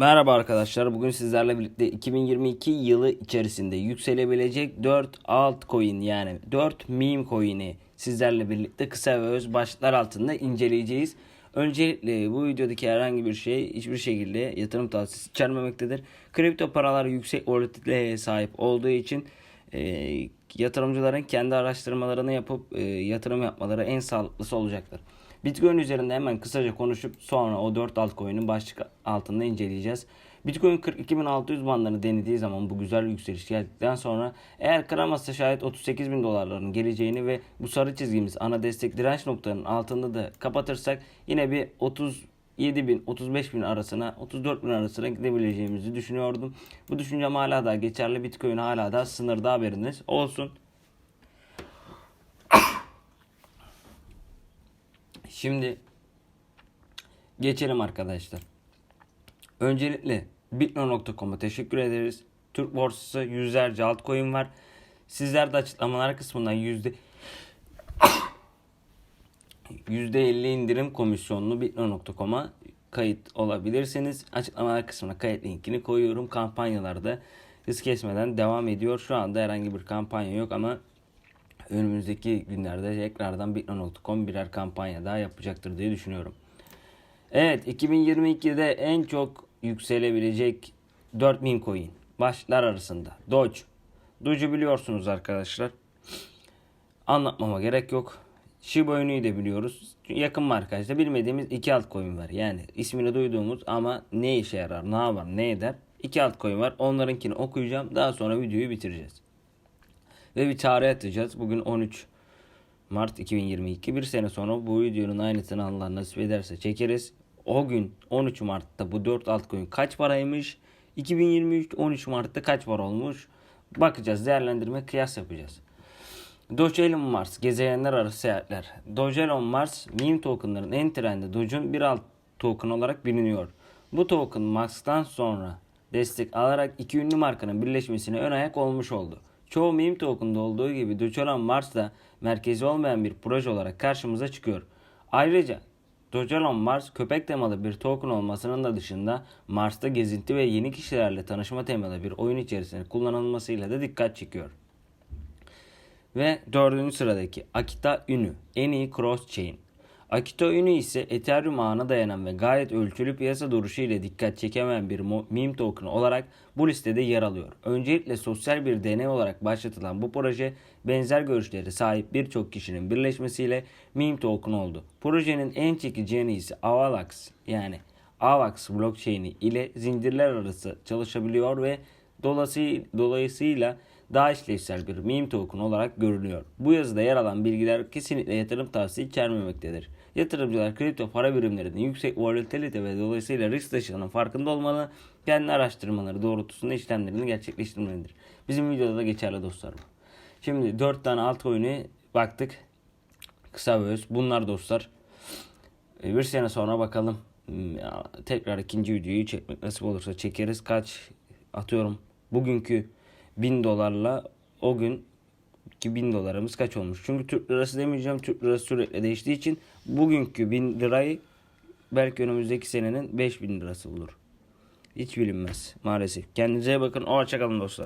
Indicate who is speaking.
Speaker 1: Merhaba arkadaşlar. Bugün sizlerle birlikte 2022 yılı içerisinde yükselebilecek 4 altcoin yani 4 meme coin'i sizlerle birlikte kısa ve öz başlıklar altında inceleyeceğiz. Öncelikle bu videodaki herhangi bir şey hiçbir şekilde yatırım tavsiyesi içermemektedir. Kripto paralar yüksek volatiliteye sahip olduğu için e, yatırımcıların kendi araştırmalarını yapıp e, yatırım yapmaları en sağlıklısı olacaktır. Bitcoin üzerinde hemen kısaca konuşup sonra o 4 altcoin'in başlık altında inceleyeceğiz. Bitcoin 42.600 bandlarını denediği zaman bu güzel yükseliş geldikten sonra eğer kıramazsa şayet 38 bin dolarların geleceğini ve bu sarı çizgimiz ana destek direnç noktanın altında da kapatırsak yine bir 37 bin 35 bin arasına 34 bin arasına gidebileceğimizi düşünüyordum. Bu düşüncem hala da geçerli. Bitcoin hala da sınırda haberiniz olsun. Şimdi geçelim arkadaşlar. Öncelikle bitno.com'a teşekkür ederiz. Türk borsası yüzlerce altcoin var. Sizler de açıklamalar kısmından yüzde %50 indirim komisyonlu bitno.com'a kayıt olabilirsiniz. Açıklamalar kısmına kayıt linkini koyuyorum. Kampanyalarda hız kesmeden devam ediyor. Şu anda herhangi bir kampanya yok ama önümüzdeki günlerde tekrardan bitno.com birer kampanya daha yapacaktır diye düşünüyorum. Evet 2022'de en çok yükselebilecek 4000 coin başlar arasında Doge. Doge'u biliyorsunuz arkadaşlar. Anlatmama gerek yok. Shiba Inu'yu da biliyoruz. Yakın markajda bilmediğimiz iki altcoin var. Yani ismini duyduğumuz ama ne işe yarar, ne yapar, ne eder? İki altcoin var. Onlarınkini okuyacağım. Daha sonra videoyu bitireceğiz. Ve bir tarih atacağız. Bugün 13 Mart 2022. Bir sene sonra bu videonun aynısını Allah nasip ederse çekeriz. O gün 13 Mart'ta bu 4 altcoin kaç paraymış? 2023 13 Mart'ta kaç para olmuş? Bakacağız, değerlendirme, kıyas yapacağız. Doge Elon Mars, gezegenler arası seyahatler. Doge Elon Mars, meme tokenların en trendi Doge'un bir alt token olarak biliniyor. Bu token Musk'tan sonra destek alarak iki ünlü markanın birleşmesine ön ayak olmuş oldu. Çoğu meme token'da olduğu gibi Doge Elon Mars da merkezi olmayan bir proje olarak karşımıza çıkıyor. Ayrıca Doge Elon Mars köpek temalı bir token olmasının da dışında Mars'ta gezinti ve yeni kişilerle tanışma temalı bir oyun içerisinde kullanılmasıyla da dikkat çekiyor. Ve dördüncü sıradaki Akita Inu en iyi cross chain. Akita Inu ise Ethereum ağına dayanan ve gayet ölçülü piyasa duruşu ile dikkat çekemeyen bir meme token olarak bu listede yer alıyor. Öncelikle sosyal bir deney olarak başlatılan bu proje benzer görüşleri sahip birçok kişinin birleşmesiyle meme token oldu. Projenin en çekici yanı ise Avalax yani AVAX blockchain'i ile zincirler arası çalışabiliyor ve dolayısıyla daha işlevsel bir meme token olarak görünüyor. Bu yazıda yer alan bilgiler kesinlikle yatırım tavsiye içermemektedir. Yatırımcılar kripto para birimlerinin yüksek volatilite ve dolayısıyla risk taşıdığının farkında olmalı, kendi araştırmaları doğrultusunda işlemlerini gerçekleştirmelidir. Bizim videoda da geçerli dostlarım. Şimdi 4 tane altcoin'e baktık. Kısa ve öz. Bunlar dostlar. E, Bir sene sonra bakalım. Hmm, Tekrar ikinci videoyu çekmek nasip olursa çekeriz. Kaç atıyorum bugünkü 1000 dolarla o gün ki 1000 dolarımız kaç olmuş? Çünkü Türk lirası demeyeceğim. Türk lirası sürekli değiştiği için bugünkü 1000 lirayı belki önümüzdeki senenin 5000 lirası olur. Hiç bilinmez maalesef. Kendinize bakın. Hoşçakalın dostlar.